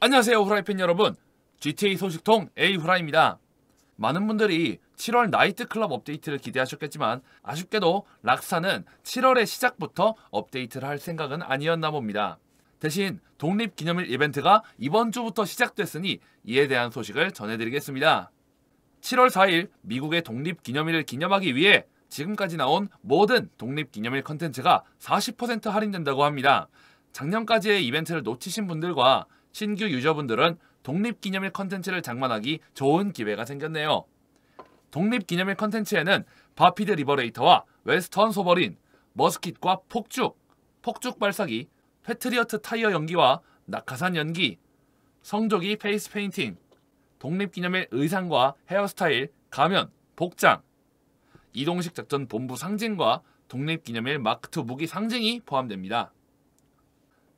안녕하세요 후라이팬 여러분. GTA 소식통 A 후라입니다. 많은 분들이 7월 나이트클럽 업데이트를 기대하셨겠지만 아쉽게도 락스타는 7월의 시작부터 업데이트를 할 생각은 아니었나 봅니다. 대신 독립기념일 이벤트가 이번 주부터 시작됐으니 이에 대한 소식을 전해드리겠습니다. 7월 4일 미국의 독립기념일을 기념하기 위해 지금까지 나온 모든 독립기념일 컨텐츠가 40% 할인된다고 합니다. 작년까지의 이벤트를 놓치신 분들과 신규 유저분들은 독립기념일 컨텐츠를 장만하기 좋은 기회가 생겼네요. 독립기념일 컨텐츠에는 바피드 리버레이터와 웨스턴 소버린, 머스킷과 폭죽, 폭죽 발사기, 패트리어트 타이어 연기와 낙하산 연기, 성조기 페이스 페인팅, 독립기념일 의상과 헤어스타일, 가면, 복장, 이동식 작전 본부 상징과 독립기념일 마크2 무기 상징이 포함됩니다.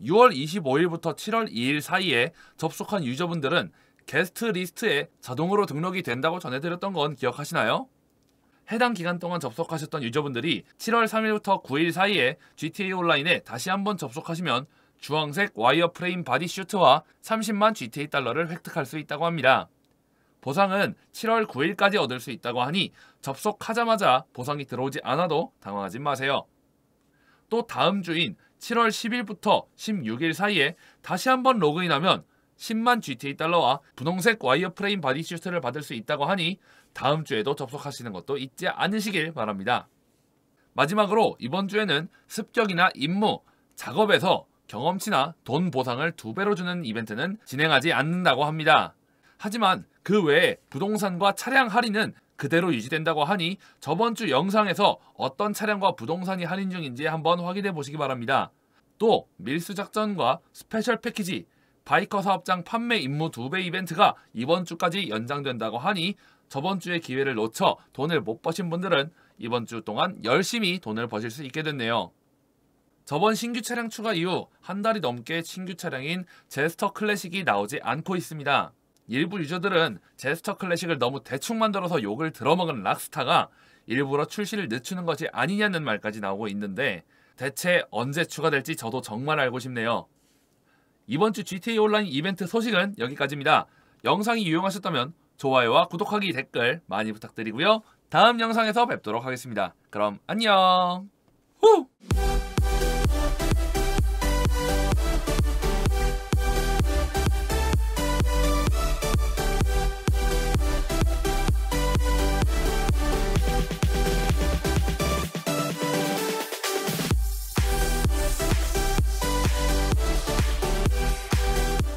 6월 25일부터 7월 2일 사이에 접속한 유저분들은 게스트 리스트에 자동으로 등록이 된다고 전해드렸던 건 기억하시나요? 해당 기간 동안 접속하셨던 유저분들이 7월 3일부터 9일 사이에 GTA 온라인에 다시 한번 접속하시면 주황색 와이어 프레임 바디 슈트와 30만 GTA 달러를 획득할 수 있다고 합니다. 보상은 7월 9일까지 얻을 수 있다고 하니 접속하자마자 보상이 들어오지 않아도 당황하지 마세요. 또 다음 주인 7월 10일부터 16일 사이에 다시 한번 로그인하면 10만 GTA 달러와 분홍색 와이어 프레임 바디 슈트를 받을 수 있다고 하니 다음 주에도 접속하시는 것도 잊지 않으시길 바랍니다. 마지막으로 이번 주에는 습격이나 임무, 작업에서 경험치나 돈 보상을 두 배로 주는 이벤트는 진행하지 않는다고 합니다. 하지만 그 외에 부동산과 차량 할인은 그대로 유지된다고 하니 저번 주 영상에서 어떤 차량과 부동산이 할인 중인지 한번 확인해 보시기 바랍니다. 또 밀수 작전과 스페셜 패키지, 바이커 사업장 판매 임무 2배 이벤트가 이번 주까지 연장된다고 하니 저번 주의 기회를 놓쳐 돈을 못 버신 분들은 이번 주 동안 열심히 돈을 버실 수 있게 됐네요. 저번 신규 차량 추가 이후 한 달이 넘게 신규 차량인 제스터 클래식이 나오지 않고 있습니다. 일부 유저들은 제스터 클래식을 너무 대충 만들어서 욕을 들어먹은 락스타가 일부러 출시를 늦추는 것이 아니냐는 말까지 나오고 있는데 대체 언제 추가될지 저도 정말 알고 싶네요. 이번 주 GTA 온라인 이벤트 소식은 여기까지입니다. 영상이 유용하셨다면 좋아요와 구독하기 댓글 많이 부탁드리고요. 다음 영상에서 뵙도록 하겠습니다. 그럼 안녕! 후!